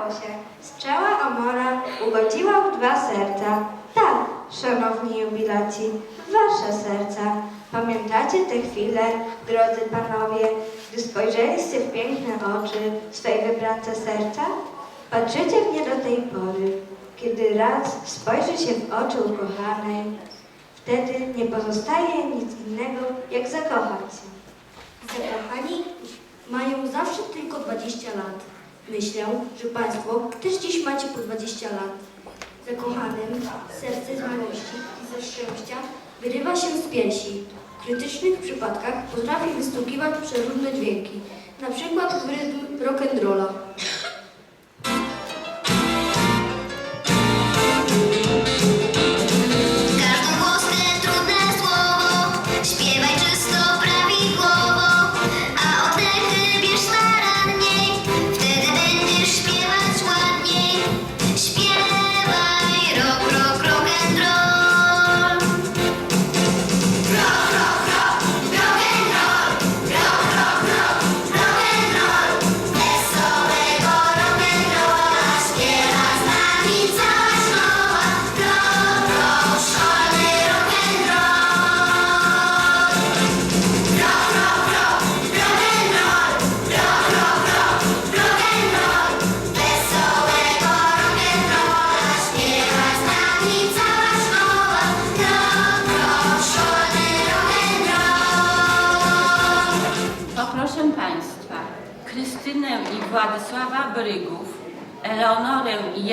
Stało się. Strzała Amora ugodziła w dwa serca. Tak, szanowni jubilaci, wasze serca. Pamiętacie te chwile, drodzy panowie, gdy spojrzeliście w piękne oczy swej wybrance serca? Patrzycie w nie do tej pory. Kiedy raz spojrzy się w oczy ukochanej, wtedy nie pozostaje nic innego, jak zakochać się. Zakochani mają zawsze tylko 20 lat. Myślę, że Państwo też dziś macie po 20 lat. Zakochanym serce z miłości i ze szczęścia wyrywa się z piersi. W krytycznych przypadkach potrafi wystukiwać przeróżne dźwięki, na przykład w rytm rock'n'rolla. Każdy głos trudne słowo Śpiewaj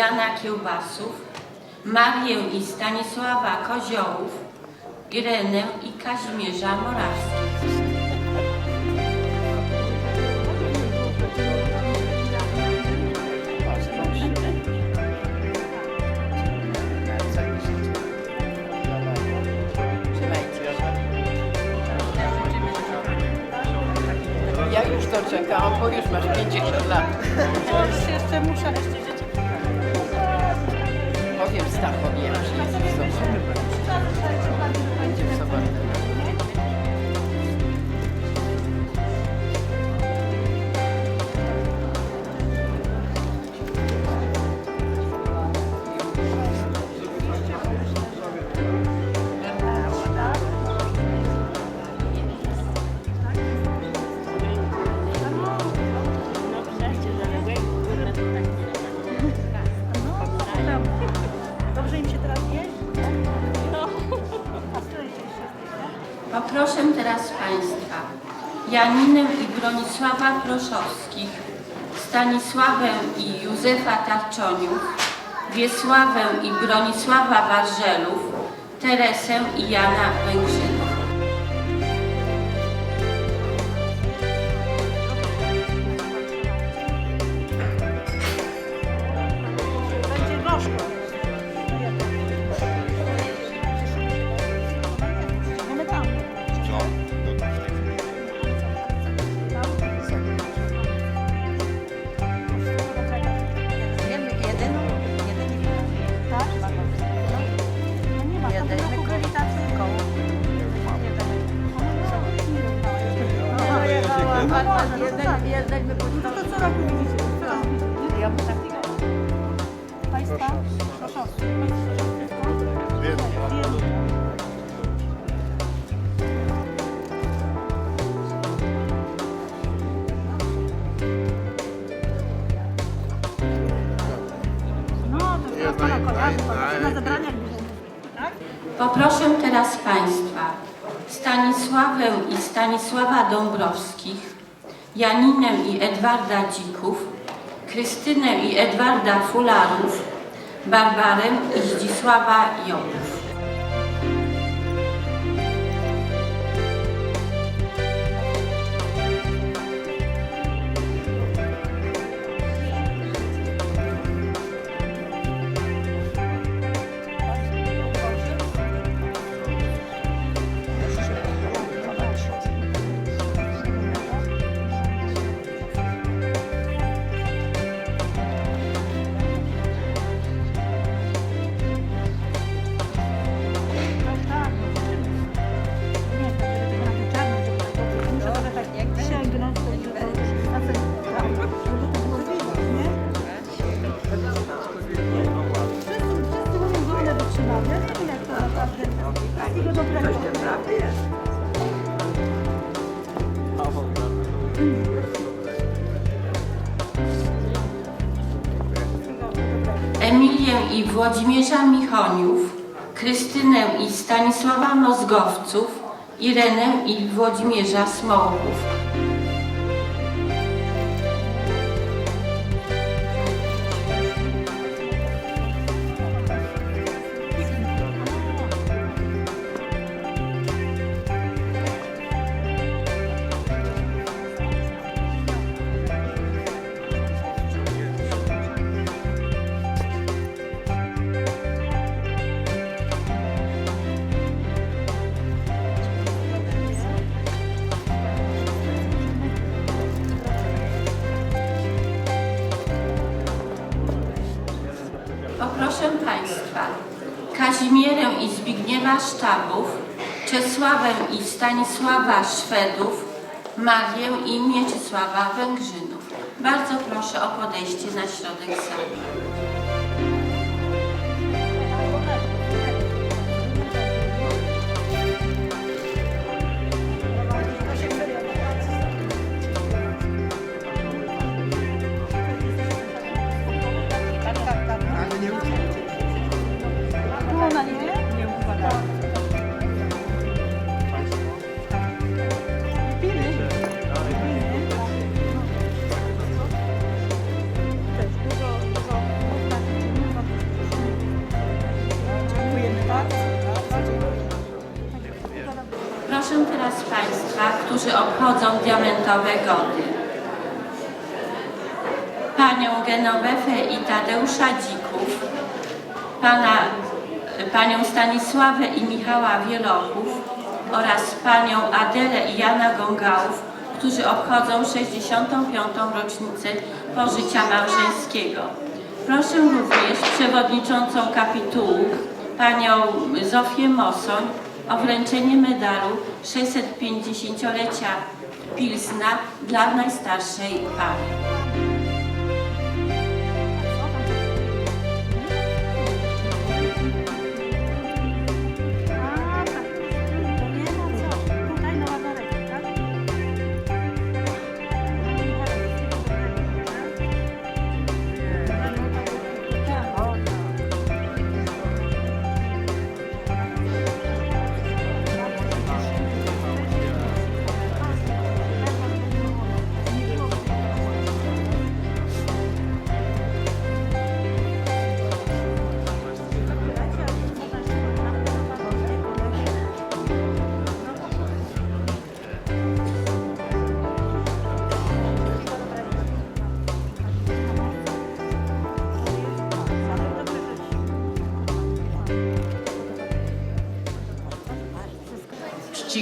Jana Kiełbasów, Marię i Stanisława Koziołów, Irenę i Kazimierza Morawskich. Ja już to czekam, bo już masz 50 lat. jeszcze muszę. Powiem Stachowi, jak przyjedzie w sobotę. Janinę i Bronisława Proszowskich, Stanisławę i Józefa Tarczoniów, Wiesławę i Bronisława Warżelów, Teresę i Jana Węgrzynów. No, to co roku widzicie? Ja bym. No, to tak? Poproszę teraz Państwa Stanisławę i Stanisława Dąbrowskich, Janinę i Edwarda Dzików, Krystynę i Edwarda Fularów, Barbarę i Zdzisława Jobów. Włodzimierza Michoniów, Krystynę i Stanisława Mozgowców, Irenę i Włodzimierza Smołków. Sztabów, Czesławę i Stanisława Szwedów, Marię i Mieczysława Węgrzynów. Bardzo proszę o podejście na środek sali. Gody. Panią Genowefę i Tadeusza Dzików, pana, panią Stanisławę i Michała Wielochów oraz panią Adelę i Jana Gongałów, którzy obchodzą 65. rocznicę pożycia małżeńskiego. Proszę również przewodniczącą kapitułu, panią Zofię Mosoń, o wręczenie medalu 650-lecia Pilsna dla najstarszej pary.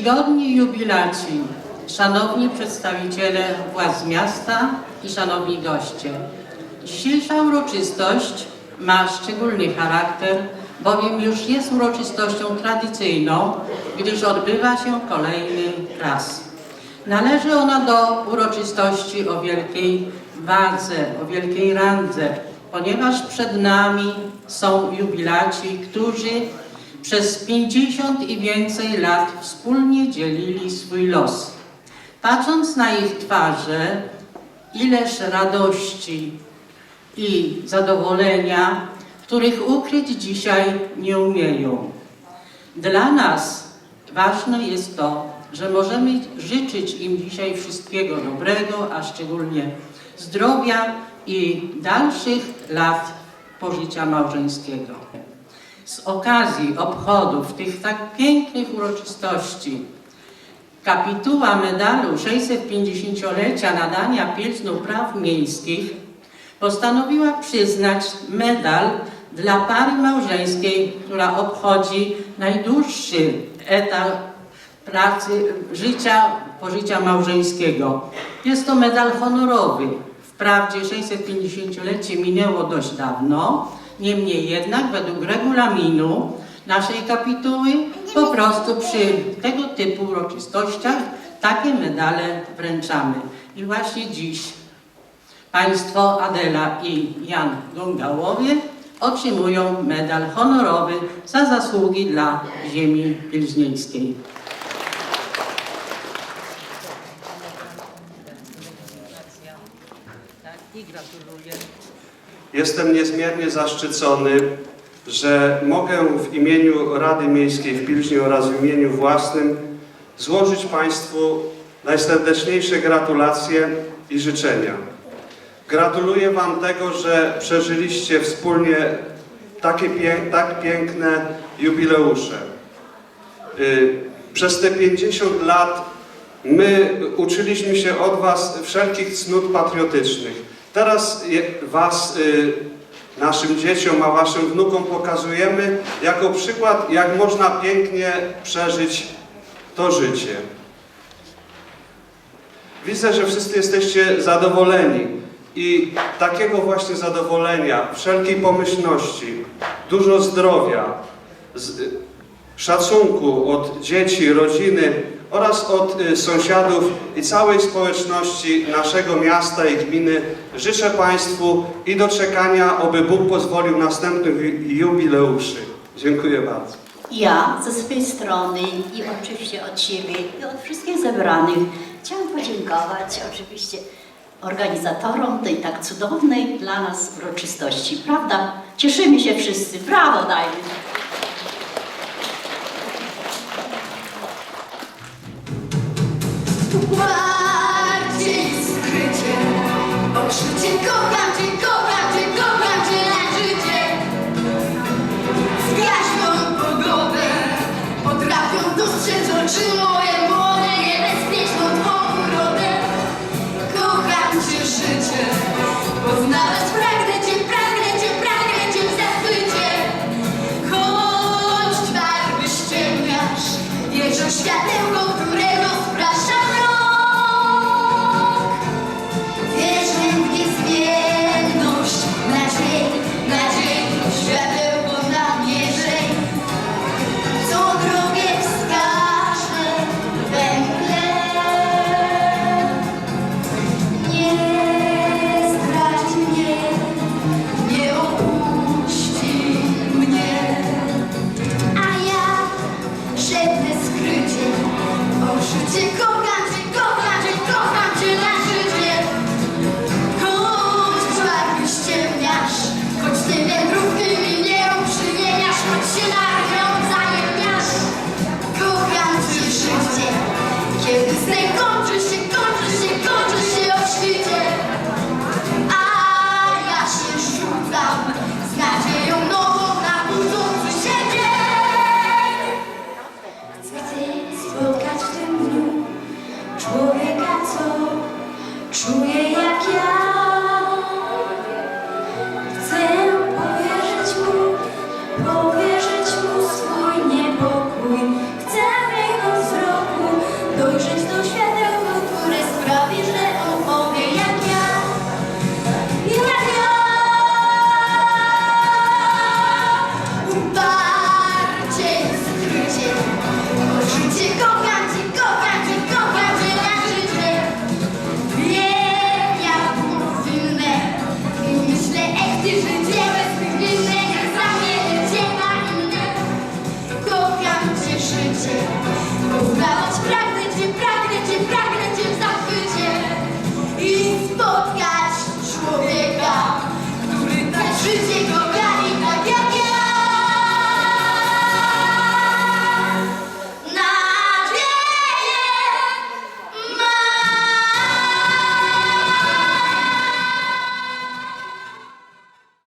Czcigodni jubilaci, szanowni przedstawiciele władz miasta i szanowni goście. Dzisiejsza uroczystość ma szczególny charakter, bowiem już jest uroczystością tradycyjną, gdyż odbywa się kolejny raz. Należy ona do uroczystości o wielkiej wadze, o wielkiej randze, ponieważ przed nami są jubilaci, którzy przez 50 i więcej lat wspólnie dzielili swój los. Patrząc na ich twarze, ileż radości i zadowolenia, których ukryć dzisiaj nie umieją. Dla nas ważne jest to, że możemy życzyć im dzisiaj wszystkiego dobrego, a szczególnie zdrowia i dalszych lat pożycia małżeńskiego. Z okazji obchodów tych tak pięknych uroczystości kapituła medalu 650-lecia nadania Pilsnu Praw Miejskich postanowiła przyznać medal dla pary małżeńskiej, która obchodzi najdłuższy etap pracy, życia, pożycia małżeńskiego. Jest to medal honorowy. Wprawdzie 650-lecie minęło dość dawno, niemniej jednak według regulaminu naszej kapituły po prostu przy tego typu uroczystościach takie medale wręczamy. I właśnie dziś Państwo Adela i Jan Gongałowie otrzymują medal honorowy za zasługi dla ziemi pilźnieńskiej. Tak, i gratuluję. Jestem niezmiernie zaszczycony, że mogę w imieniu Rady Miejskiej w Pilźnie oraz w imieniu własnym złożyć Państwu najserdeczniejsze gratulacje i życzenia. Gratuluję Wam tego, że przeżyliście wspólnie takie tak piękne jubileusze. Y, Przez te 50 lat my uczyliśmy się od Was wszelkich cnót patriotycznych. Teraz Was, y, naszym dzieciom, a Waszym wnukom pokazujemy jako przykład, jak można pięknie przeżyć to życie. Widzę, że wszyscy jesteście zadowoleni i takiego właśnie zadowolenia, wszelkiej pomyślności, dużo zdrowia, szacunku od dzieci, rodziny oraz od y, sąsiadów i całej społeczności naszego miasta i gminy życzę Państwu i doczekania, oby Bóg pozwolił następnych ju- jubileuszy. Dziękuję bardzo. Ja ze swojej strony i oczywiście od siebie i od wszystkich zebranych chciałam podziękować oczywiście organizatorom tej tak cudownej dla nas uroczystości, prawda? Cieszymy się wszyscy, brawo dajmy!